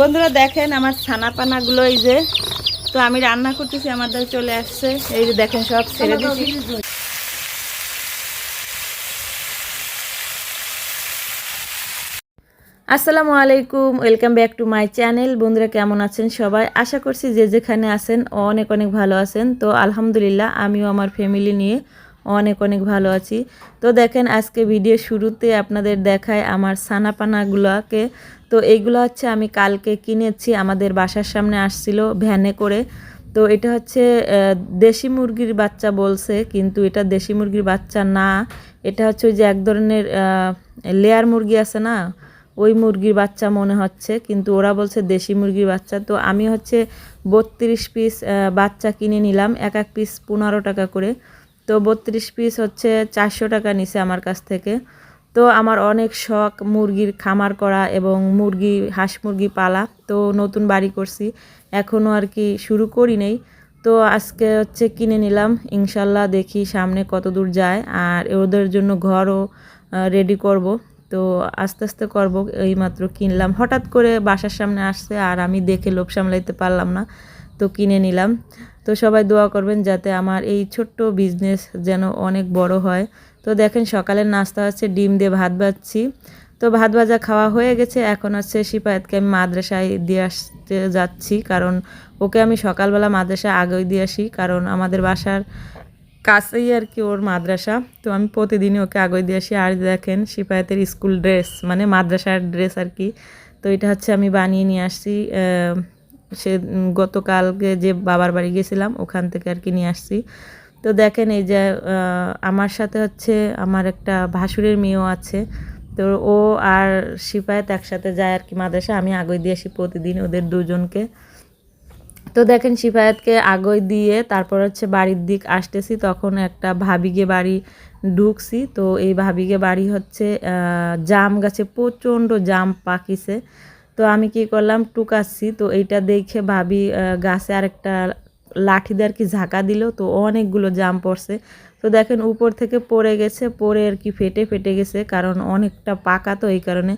বন্ধুরা দেখেন আমার ছানা পানাগুলো এই যে, তো আমি রান্না করতেছি আমাদের চলে আসছে। এই যে দেখেন সব ছেড়ে দিচ্ছি আসসালামু আলাইকুম, welcome back to my channel. বন্ধুরা কেমন আছেন সবাই? আশা করছি যে যেখানে আছেন অনেক অনেক ভালো আছেন। তো আলহামদুলিল্লাহ, আমিও আমার ফ্যামিলি নিয়ে অনেক অনেক ভালো আছি। তো দেখেন, আজকে ভিডিও শুরুতে আপনাদের দেখায় আমার সানাপানাগুলোকে তো এইগুলো হচ্ছে আমি কালকে কিনেছি, আমাদের বাসার সামনে আসছিল ভ্যানে করে। তো এটা হচ্ছে দেশি মুরগির বাচ্চা বলছে, কিন্তু এটা দেশি মুরগির বাচ্চা না। এটা হচ্ছে ওই যে এক ধরনের লেয়ার মুরগি আছে না, ওই মুরগির বাচ্চা মনে হচ্ছে, কিন্তু ওরা বলছে দেশি মুরগির বাচ্চা। তো আমি হচ্ছে বত্রিশ পিস বাচ্চা কিনে নিলাম, এক এক পিস পনেরো টাকা করে। তো বত্রিশ পিস হচ্ছে চারশো টাকা নিছে আমার কাছ থেকে। তো আমার অনেক শখ মুরগির খামার করা এবং মুরগি, হাঁস মুরগি পালা। তো নতুন বাড়ি করছি। এখনও আর কি শুরু করি নেই। তো আজকে হচ্ছে কিনে নিলাম। ইনশাল্লাহ দেখি সামনে কত দূর যায়। আর ওদের জন্য ঘরও রেডি করব। তো আস্তে আস্তে করব। এইমাত্র কিনলাম। হঠাৎ করে বাসার সামনে আসছে আর আমি দেখে লোভ সামলাইতে পারলাম না। তো কিনে নিলাম। তো সবাই দোয়া করবেন যাতে আমার এই ছোট্ট বিজনেস যেন অনেক বড় হয়। তো দেখেন সকালের নাস্তা হচ্ছে ডিম দিয়ে ভাত ভাজছি তো ভাত ভাজা খাওয়া হয়ে গেছে, এখন হচ্ছে শিপায়াতকে আমি মাদ্রাসায় দিয়ে আসতে যাচ্ছি, কারণ ওকে আমি সকালবেলা মাদ্রাসায় আগেই দিয়ে আসি, কারণ আমাদের বাসার কাছেই আর কি ওর মাদ্রাসা। তো আমি প্রতিদিনই ওকে আগে দিয়ে আসি। আর দেখেন সিপায়াতের স্কুল ড্রেস মানে মাদ্রাসার ড্রেস আর কি। তো এটা হচ্ছে আমি বানিয়ে নিয়ে আসছি সে গতকালকে যে বাবার বাড়ি গেছিলাম, ওখান থেকে আর কি নিয়ে আসছি। তো দেখেন এই যে আমার সাথে হচ্ছে আমার একটা ভাসুরের মেয়েও আছে। তো ও আর সিপায়াত একসাথে যায় আর কি মাদ্রাসা। আমি আগে দিয়ে আসি প্রতিদিন ওদের দুজনকে। তো দেখেন শিফায়াতকে আগই দিয়ে তারপর হচ্ছে বাড়ির দিক আসতেছি। তখন একটা ভাবিগে বাড়ি ঢুকছি। তো এই ভাবিগে বাড়ি হচ্ছে জাম গাছে প্রচণ্ড জাম পাকিছে। তো আমি কি করলাম, টুকাচ্ছি। তো এইটা দেখে ভাবি গাছে আরেকটা লাঠি দিয়ে আর কি ঝাঁকা দিল, তো অনেকগুলো জাম পড়ছে। তো দেখেন উপর থেকে পড়ে গেছে, পড়ে আর কি ফেটে ফেটে গেছে, কারণ অনেকটা পাকা তো এই কারণে।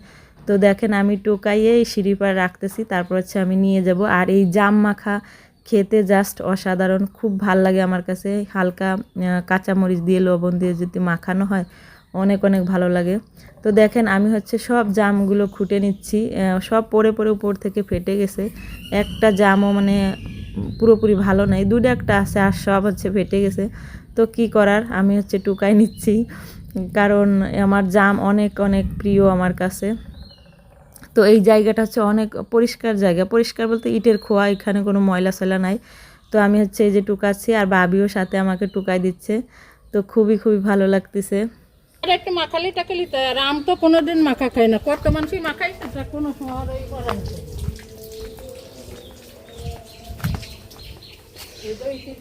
তো দেখেন আমি টোকাইয়ে সিঁড়ি পাড়ে রাখতেছি, তারপর হচ্ছে আমি নিয়ে যাব। আর এই জাম মাখা খেতে জাস্ট অসাধারণ, খুব ভালো লাগে আমার কাছে। হালকা কাঁচামরিচ দিয়ে, লবণ দিয়ে যদি মাখানো হয়, অনেক অনেক ভালো লাগে। তো দেখেন আমি হচ্ছে সব জামগুলো খুঁটে নিচ্ছি সব পরে পরে উপর থেকে ফেটে গেছে। একটা জামও মানে পুরোপুরি ভালো নাই। দুটো একটা আছে, আর সব হচ্ছে ফেটে গেছে। তো কি করার? আমি হচ্ছে টুকাই নিচ্ছি। কারণ আমার জাম অনেক অনেক প্রিয় আমার কাছে। তো এই জায়গাটা হচ্ছে অনেক পরিষ্কার জায়গা। পরিষ্কার বলতে ইটের খোয়া, এখানে কোনো ময়লা সয়লা নাই। তো আমি হচ্ছে এই যে টুকাচ্ছি, আর বাবিও সাথে আমাকে টুকাই দিচ্ছে। তো খুবই খুবই ভালো লাগতেছে। আর একটা মাখালি টাকালি তো আর আম তো কোনো দিন মাখা খাই না। কত মানুষই মাখাই কোনো সময় পলিথিন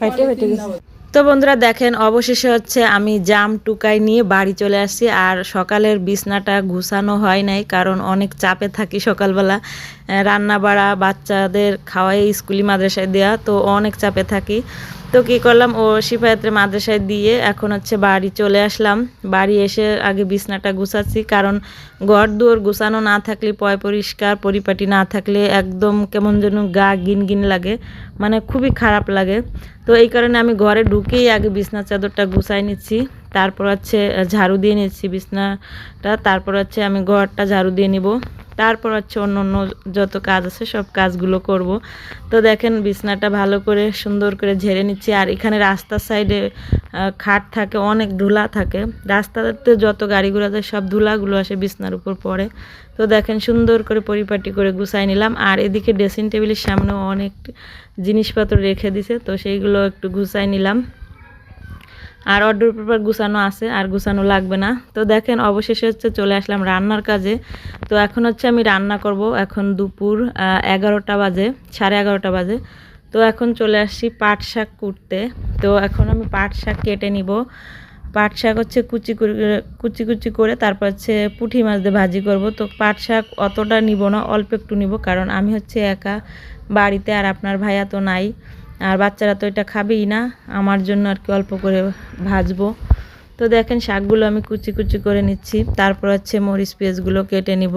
ফেটে গেছে। তো বন্ধুরা দেখেন অবশেষে হচ্ছে আমি জাম টুকাই নিয়ে বাড়ি চলে আসছি। আর সকালের বিছনাটা গুছানো হয় নাই কারণ অনেক চাপে থাকি সকালবেলা। রান্না বাড়া বাচ্চাদের খাওয়াই স্কুলি মাদ্রাসায় দেওয়া তো অনেক চাপে থাকি। তো কী করলাম, ও সিফায়াতের মাদ্রাসায় দিয়ে এখন হচ্ছে বাড়ি চলে আসলাম। বাড়ি এসে আগে বিছনাটা গুছাচ্ছি, কারণ ঘর দুয়ার গুছানো না থাকলে, পয় পরিষ্কার পরিপাটি না থাকলে একদম কেমন যেন গা গিন গিন লাগে মানে খুবই খারাপ লাগে। তো এই কারণে আমি ঘরে ঢুকেই আগে বিছনা চাদরটা গুছাই নিচ্ছি। তারপর হচ্ছে ঝাড়ু দিয়ে নিচ্ছি বিছনাটা, তারপর হচ্ছে আমি ঘরটা ঝাড়ু দিয়ে নিব। তারপর হচ্ছে অন্য অন্য যত কাজ আছে সব কাজগুলো করব। তো দেখেন বিছনাটা ভালো করে সুন্দর করে ঝেড়ে নিচ্ছি। আর এখানে রাস্তার সাইডে খাট থাকে, অনেক ধুলা থাকে। রাস্তাতে যত গাড়ি ঘোড়া যায় সব ধুলাগুলো আসে বিছনার উপর পড়ে। তো দেখেন সুন্দর করে পরিপাটি করে গুছাই নিলাম। আর এদিকে ড্রেসিং টেবিলের সামনেও অনেক জিনিসপত্র রেখে দিছে, তো সেইগুলো একটু গুছাই নিলাম। আর অর্ডার পেপার গুছানো আছে, আর গুছানো লাগবে না। তো দেখেন, অবশেষে হচ্ছে চলে আসলাম রান্নার কাজে। তো এখন হচ্ছে আমি রান্না করব এখন দুপুর এগারোটা বাজে, সাড়ে এগারোটা বাজে। তো এখন চলে আসছি পাট শাক কুটতে। তো এখন আমি পাট শাক কেটে নিব। পাট শাক হচ্ছে কুচি কুচি কুচি করে তারপর হচ্ছে পুঁটি মাছ দিয়ে ভাজি করব। তো পাট শাক অতটা নিব না, অল্প একটু নিব, কারণ আমি হচ্ছে একা বাড়িতে আর আপনার ভাইয়া তো নাই। আর বাচ্চারা তো এটা খাবেই না। আমার জন্য আর কি অল্প করে ভাজবো। তো দেখেন শাকগুলো আমি কুচি কুচি করে নিচ্ছি। তারপর হচ্ছে মরিচ পেঁয়াজগুলো কেটে নিব।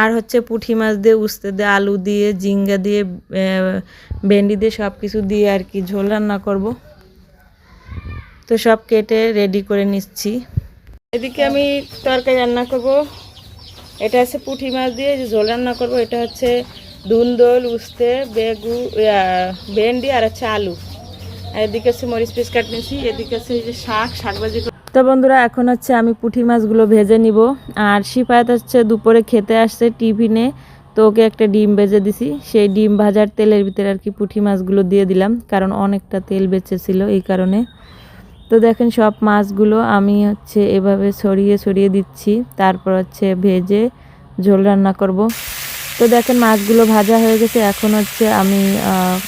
আর হচ্ছে পুঁটি মাছ দিয়ে, উস্তে দিয়ে, আলু দিয়ে জিঙ্গা দিয়ে ভেন্ডি দিয়ে সব কিছু দিয়ে আর কি ঝোল রান্না করব। তো সব কেটে রেডি করে নিচ্ছি। এদিকে আমি তরকারি রান্না করব। এটা হচ্ছে পুঁটি মাছ দিয়ে ঝোল রান্না করব, এটা হচ্ছে দুন্দল উস্তে, বেগু ভেন্ডি আর হচ্ছে আলু। আর এদিকে হচ্ছে মরিচ পিস কাট নিয়েছি এদিকে হচ্ছে এই যে শাক শাক ভাজি তো বন্ধুরা, এখন হচ্ছে আমি পুঁটি মাছগুলো ভেজে নিব। আর শিফায়ত হচ্ছে দুপুরে খেতে আসছে টিফিনে, তো ওকে একটা ডিম ভেজে দিছি। সেই ডিম ভাজার তেলের ভিতরে আর কি পুঁটি মাছগুলো দিয়ে দিলাম, কারণ অনেকটা তেল বেঁচেছিল এই কারণে। তো দেখেন সব মাছগুলো আমি হচ্ছে এভাবে ছড়িয়ে ছড়িয়ে দিচ্ছি। তারপর হচ্ছে ভেজে ঝোল রান্না করব। তো দেখেন মাছগুলো ভাজা হয়ে গেছে। এখন হচ্ছে আমি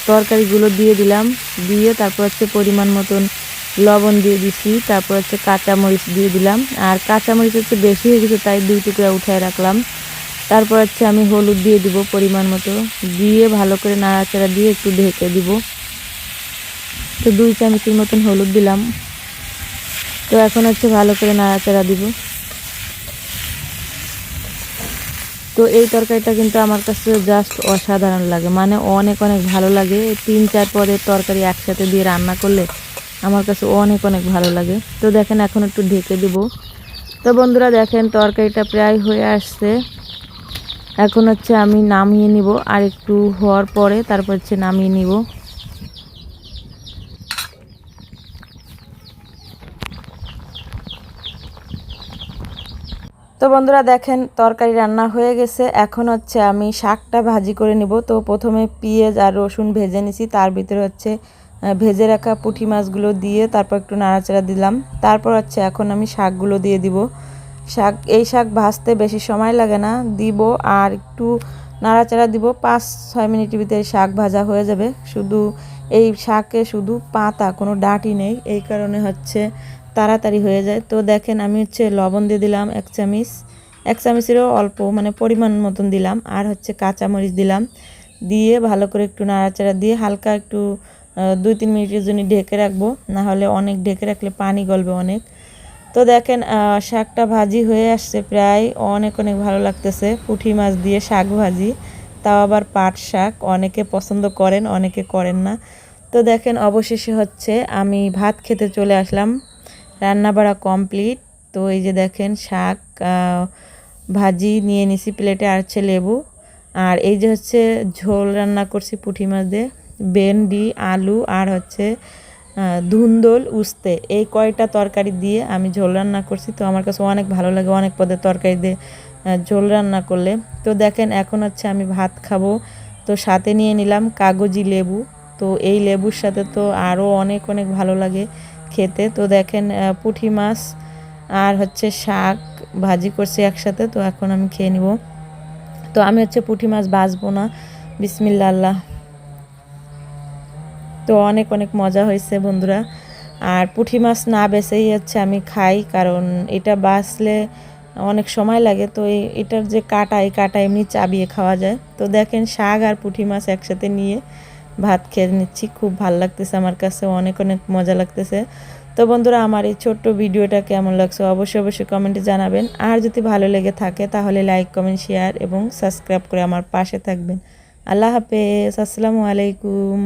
তরকারিগুলো দিয়ে দিলাম। দিয়ে তারপর হচ্ছে পরিমাণ মতন লবণ দিয়ে দিছি। তারপর হচ্ছে কাঁচামরিচ দিয়ে দিলাম। আর কাঁচামরিচ হচ্ছে বেশি হয়ে গেছে, তাই দুই টুকরা উঠায় রাখলাম। তারপর হচ্ছে আমি হলুদ দিয়ে দিব পরিমাণ মতো। দিয়ে ভালো করে নাড়াচাড়া দিয়ে একটু ঢেকে দিব। তো দুই চামচের মতন হলুদ দিলাম। তো এখন হচ্ছে ভালো করে নাড়াচাড়া দিব। তো এই তরকারিটা কিন্তু আমার কাছে জাস্ট অসাধারণ লাগে। মানে অনেক অনেক ভালো লাগে। তিন, চার পদের তরকারি একসাথে দিয়ে রান্না করলে আমার কাছে অনেক অনেক ভালো লাগে। তো দেখেন, এখন একটু ঢেকে দেবো। তো বন্ধুরা দেখেন, তরকারিটা প্রায় হয়ে আসছে। এখন হচ্ছে আমি নামিয়ে নিব। আর একটু হওয়ার পরে তারপর হচ্ছে নামিয়ে নিব। তো বন্ধুরা দেখেন, তরকারি রান্না হয়ে গেছে। এখন হচ্ছে আমি শাকটা ভাজি করে নিব। তো প্রথমে পেঁয়াজ আর রসুন ভেজে নিছি। তার ভিতরে হচ্ছে ভেজে রাখা পুঁটি মাছগুলো দিয়ে তারপর একটু নাড়াচাড়া দিলাম। তারপর হচ্ছে এখন আমি শাকগুলো দিয়ে দিব। শাক, এই শাক ভাজতে বেশি সময় লাগে না। দিব আর একটু নাড়াচাড়া দিব। পাঁচ, ছয় মিনিটের ভিতরে শাক ভাজা হয়ে যাবে। শুধু এই শাকে শুধু পাতা, কোনো ডাঁটি নেই। এই কারণে হচ্ছে তাড়াতাড়ি হয়ে যায়। তো দেখেন, আমি হচ্ছে লবণ দিয়ে দিলাম এক চামচ। এক চামচেরও অল্প মানে পরিমাণ মতন দিলাম। আর হচ্ছে কাঁচামরিচ দিলাম। দিয়ে ভালো করে একটু নাড়াচাড়া দিয়ে হালকা একটু দুই তিন মিনিটের জন্য ঢেকে রাখব। না হলে অনেক ঢেকে রাখলে পানি গলবে অনেক। তো দেখেন শাকটা ভাজি হয়ে আসছে প্রায়। অনেক অনেক ভালো লাগতেছে। পুঁটি মাছ দিয়ে শাক ভাজি। তাও আবার পাট শাক। অনেকে পছন্দ করেন, অনেকে করেন না। তো দেখেন, অবশেষে হচ্ছে আমি ভাত খেতে চলে আসলাম। রান্না বাড়া কমপ্লিট তো এই যে দেখেন শাক ভাজি নিয়ে নিছি প্লেটে আর হচ্ছে লেবু। আর এই যে হচ্ছে ঝোল রান্না করছি পুঁটি মাছ দিয়ে। ভেন্ডি, আলু আর হচ্ছে ধুন্দল, উস্তে। এই কয়টা তরকারি দিয়ে আমি ঝোল রান্না করছি। তো আমার কাছে অনেক ভালো লাগে অনেক পদের তরকারি দিয়ে ঝোল রান্না করলে। তো দেখেন এখন হচ্ছে আমি ভাত খাব। তো সাথে নিয়ে নিলাম কাগজি লেবু। তো এই লেবুর সাথে তো আরও অনেক অনেক ভালো লাগে। খেতে। তো দেখেন পুঁটি মাছ আর হচ্ছে শাক ভাজি করছি একসাথে, তো এখন আমি খেয়ে নিব। তো আমি হচ্ছে পুঁটি মাছ ভাজবো না। বিসমিল্লা আল্লাহ তো অনেক অনেক মজা হয়েছে বন্ধুরা। আর পুঁটি মাছ না বেছেই হচ্ছে আমি খাই, কারণ এটা বাছলে অনেক সময় লাগে। তো এটার যে কাটা, এই কাটা এমনি চাবিয়ে খাওয়া যায়। তো দেখেন, শাক আর পুঁটি মাছ একসাথে নিয়ে ভাত খেয়ে নিচ্ছি, খুব ভালো লাগতেছে আমার কাছে, অনেক অনেক মজা লাগতেছে। তো বন্ধুরা, আমার এই ছোট্ট ভিডিওটা কেমন লাগছে অবশ্যই অবশ্যই কমেন্টে জানাবেন। আর যদি ভালো লেগে থাকে তাহলে লাইক, কমেন্ট, শেয়ার এবং সাবস্ক্রাইব করে আমার পাশে থাকবেন। আল্লাহ হাফেজ, আসসালামু আলাইকুম।